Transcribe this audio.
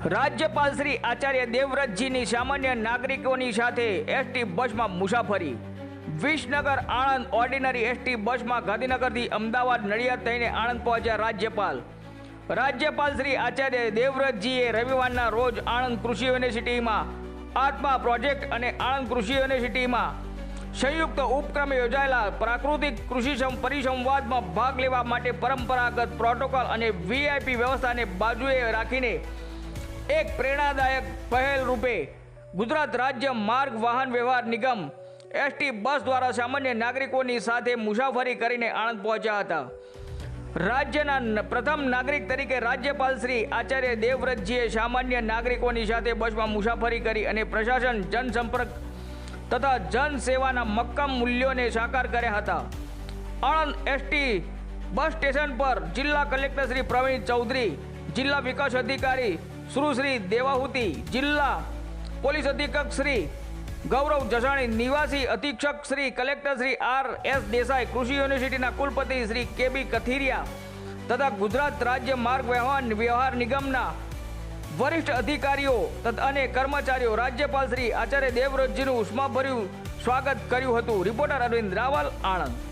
રાજ્યપાલ શ્રી આચાર્ય દેવવ્રતજીની સામાન્ય નાગરિકોની સાથે એસટી બસમાં મુસાફરી. વિસનગર આણંદ ઓર્ડિનરી એસટી બસમાં ગાંધીનગરથી અમદાવાદ નડિયાદ થઈને આણંદ પહોંચ્યા રાજ્યપાલ. રાજ્યપાલ શ્રી આચાર્ય દેવવ્રતજીએ રવિવારના રોજ આણંદ કૃષિ યુનિવર્સિટીમાં આત્મા પ્રોજેક્ટ અને આણંદ કૃષિ યુનિવર્સિટીમાં સંયુક્ત ઉપક્રમે યોજાયેલા પ્રાકૃતિક કૃષિ પરિસંવાદમાં ભાગ લેવા માટે પરંપરાગત પ્રોટોકોલ અને વીઆઈપી વ્યવસ્થાને બાજુએ રાખીને એક પ્રેરણાદાયક પહેલ રૂપે ગુજરાત રાજ્ય માર્ગ વાહન વ્યવહાર નિગમ એસટી બસ દ્વારા સામાન્ય નાગરિકોની સાથે મુસાફરી કરીને આણંદ પહોંચ્યા હતા. રાજ્યના પ્રથમ નાગરિક તરીકે રાજ્યપાલ શ્રી આચાર્ય દેવવ્રતજીએ સામાન્ય નાગરિકોની સાથે બસમાં મુસાફરી કરી અને પ્રશાસન, જનસંપર્ક તથા જનસેવાના મક્કમ મૂલ્યોને સાકાર કર્યા હતા. આણંદ એસટી બસ સ્ટેશન પર જિલ્લા કલેક્ટર શ્રી પ્રવીણ ચૌધરી, જિલ્લા વિકાસ અધિકારી સુશ્રી દેવાહુતિ જિલ્લા પોલીસ અધિક્ષક શ્રી ગૌરવ જસાણી, નિવાસી અધિક્ષક Shri collector Shri R S Desai, કૃષિ યુનિવર્સિટીના કુલપતિ શ્રી કે બી કથિરિયા તથા ગુજરાત રાજ્ય માર્ગ વ્યવહાર વ્યવહાર નિગમના વરિષ્ઠ અધિકારીઓ અને કર્મચારીઓ, રાજ્યપાલ શ્રી આચાર્ય દેવવ્રતજીનું ઉષ્માભર્યું સ્વાગત કર્યું હતું. રિપોર્ટર અરવિંદ રાવલ, આણંદ.